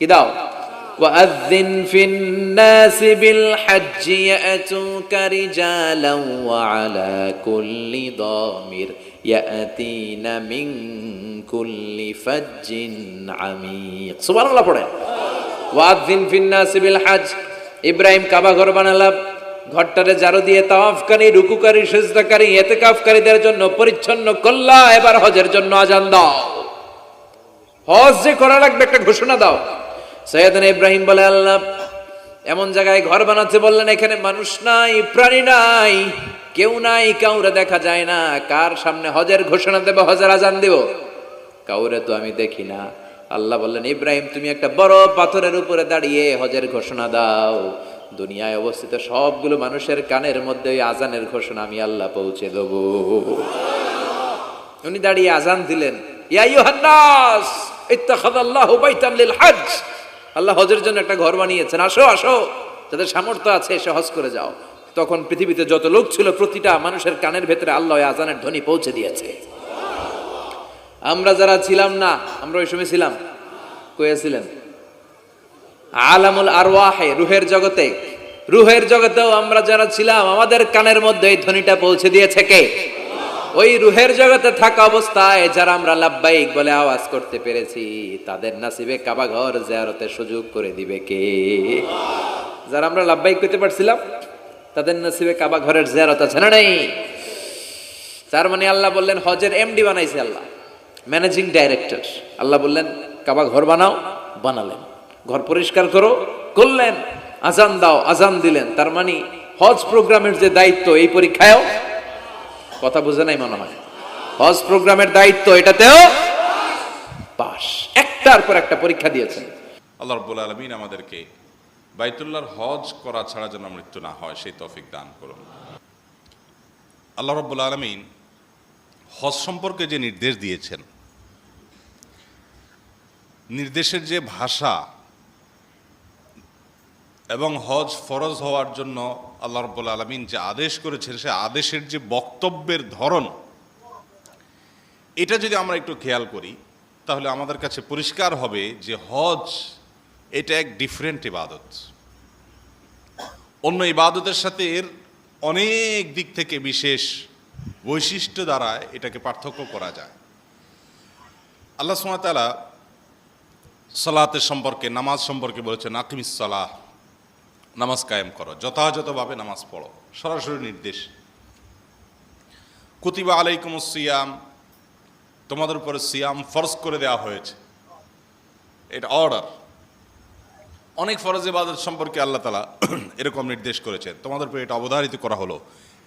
কি দাও وأذن في الناس بالحج يأتوك رجالا وعلى كل ضامر يأتين من كل فج عميق سبحان الله পড়ে ওয়াদ্দিন ফিন্নাস বিল হাজ ইব্রাহিম কাবা ঘর বানালাম ঘরটারে জারু দিয়ে তাওয়াফকারী রুকুকারী সেজদাকারী এতেকাফকারীদের জন্য পরিচ্ছন্ন কল্লা এবার হজের জন্য আজান দাও হজ যে করা লাগবে একটা ঘোষণা দাও সৈয়দনা ইব্রাহিম বলে, আল্লাহ, এমন জায়গায় ঘর বানাতে বললেন, এখানে মানুষ নাই, প্রাণী নাই, কেউ নাই, কাউরে দেখা যায় না। কার সামনে হজের ঘোষণা দেব, হজের আজান দেব? কাউরে তো আমি দেখি না। আল্লাহ বললেন, ইব্রাহিম, তুমি একটা বড় পাথরের উপরে দাঁড়িয়ে হজের ঘোষণা দাও। দুনিয়ায় অবস্থিত সবগুলো মানুষের কানের মধ্যে ওই আজানের ঘোষণা আমি আল্লাহ পৌঁছে দেবো। উনি দাঁড়িয়ে আজান দিলেন, ইয়া ইউহান্নাস ইত্তাখাযাল্লাহু বাইতান লিল হজ আল্লাহ হজের জন্য একটা ঘর বানিয়েছেন। আসো আসো। যাদের সামর্থ্য আছে, এসে হজ করে যাও। তখন পৃথিবীতে যত লোক ছিল, প্রতিটা মানুষের কানের ভেতরে আল্লাহ আজানের ধ্বনি পৌঁছে দিয়েছে। আমরা যারা ছিলাম না, আমরা ওই সময় ছিলাম? কয়েছিলেন আলামুল আরওয়াহে, রুহের জগতে। রুহের জগতেও আমরা যারা ছিলাম, আমাদের কানের মধ্যে এই ধ্বনিটা পৌঁছে দিয়েছে কে? ওই রুহের জগতে থাকা অবস্থায় যারা আমরা লাভবাহিক বলে আওয়াজ করতে পেরেছি, তাদের নাসিবে কাবা ঘর জিয়ারতের সুযোগ করে দিবে কে? যারা আমরা লাভবাহিক করতে পারছিলাম, তাদের নাসিবে কাবা ঘরের জিয়ারত আছে না নেই? তার মানে আল্লাহ বললেন, হজের এমডি বানাইছে আল্লাহ, ম্যানেজিং ডাইরেক্টর। আল্লাহ বললেন, কাবা ঘর বানাও, বানালেন। ঘর পরিষ্কার করো, করলেন। আজান দাও, আজান দিলেন। তার মানে হজ প্রোগ্রামের যে দায়িত্ব, এই পরীক্ষায়ও কথা বুঝে নাই মনে হয়। হজ প্রোগ্রামের দায়িত্ব এটাতেও পাস। একটার পর একটা পরীক্ষা দিয়েছেন। আল্লাহ রব্বুল আলমিন আমাদেরকে বাইতুল্লাহর হজ করা ছাড়া যেন মৃত্যু না হয়, সেই তৌফিক দান করুন। আল্লাহ রব্বুল আলমিন হজ সম্পর্কে যে নির্দেশ দিয়েছেন, নির্দেশের যে ভাষা এবং হজ ফরজ হওয়ার জন্য আল্লাহ রব্বুল আলমিন যে আদেশ করেছেন, সে আদেশের যে বক্তব্যের ধরন, এটা যদি আমরা একটু খেয়াল করি, তাহলে আমাদের কাছে পরিষ্কার হবে যে হজ এটা এক ডিফারেন্ট ইবাদত। অন্য ইবাদতের সাথে এর অনেক দিক থেকে বিশেষ বৈশিষ্ট্য দ্বারা এটাকে পার্থক্য করা যায়। আল্লাহ সুমাতালা সালাতের সম্পর্কে, নামাজ সম্পর্কে বলেছেন, আকিমিস সালাহ। নামাজ কায়েম করো, যথাযথভাবে নামাজ পড়ো, সরাসরি নির্দেশ। কুতিবা আলাইকুম সিয়াম, তোমাদের উপরে সিয়াম ফরজ করে দেওয়া হয়েছে। এটা অর্ডার। অনেক ফরজ ইবাদত সম্পর্কে আল্লাহ তালা এরকম নির্দেশ করেছেন। তোমাদের উপরে এটা অবধারিত করা হলো,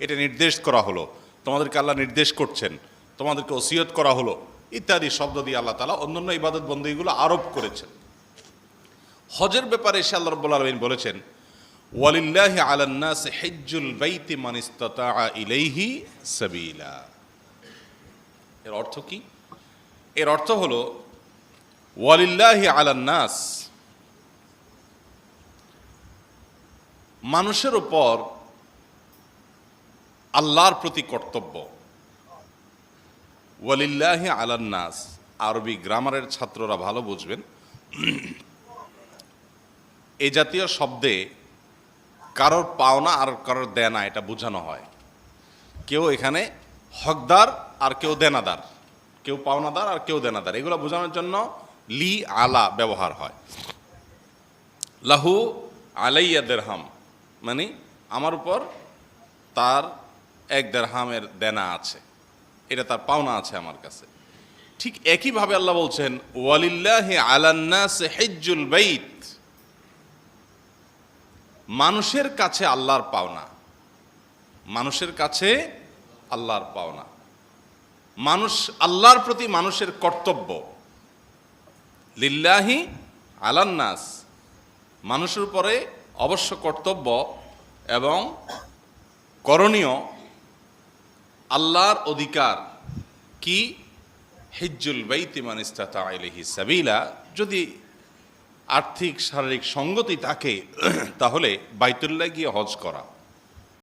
এটা নির্দেশ করা হলো, তোমাদেরকে আল্লাহ নির্দেশ করছেন, তোমাদেরকে ওসিয়ত করা হলো, ইত্যাদি শব্দ দিয়ে আল্লাহ তালা অন্যান্য ইবাদত বন্দীগুলো আরোপ করেছেন। হজের ব্যাপারে এসে আল্লাহ রব্বুল আলমিন বলেছেন ওয়ালিল্লাহি আলান্নাস হেজ্জুল বাইতি মান ইস্তাতা ইলাইহি সাবিলা। এর অর্থ কি? এর অর্থ হলো, ওয়ালিল্লাহি আলান্নাস মানুষের উপর আল্লাহর প্রতি কর্তব্য। ওয়ালিল্লাহি আলান্নাস আরবি গ্রামারের ছাত্ররা ভালো বুঝবেন। এ জাতীয় শব্দে কারোর পাওনা আর কারোর দেনা এটা বোঝানো হয়। কেউ এখানে হকদার আর কেউ দেনাদার। কেউ পাওনাদার আর কেউ দেনাদার। এগুলো বোঝানোর জন্য লি আলা ব্যবহার হয়। লাহু আলাইয়া দেরহাম মানে আমার উপর তার এক দেড়হামের দেনা আছে। এটা তার পাওনা আছে আমার কাছে। ঠিক একইভাবে আল্লাহ বলছেন, ওয়ালিল্লাহি আলান্নাস হেজ্জুল বাইত। মানুষের কাছে আল্লাহর পাওনা। মানুষের কাছে আল্লাহর পাওনা। মানুষ, আল্লাহর প্রতি মানুষের কর্তব্য। লিল্লাহি আলান্নাস। মানুষের উপরে অবশ্য কর্তব্য এবং করণীয় আল্লাহর অধিকার। কি? হিজ্জুল বাইতি মানিস্তাতা আইলিহি সাবিলা। যদি আর্থিক শারীরিক সঙ্গতি থাকে তাহলে বাইতুল্লাহ গিয়ে হজ করা।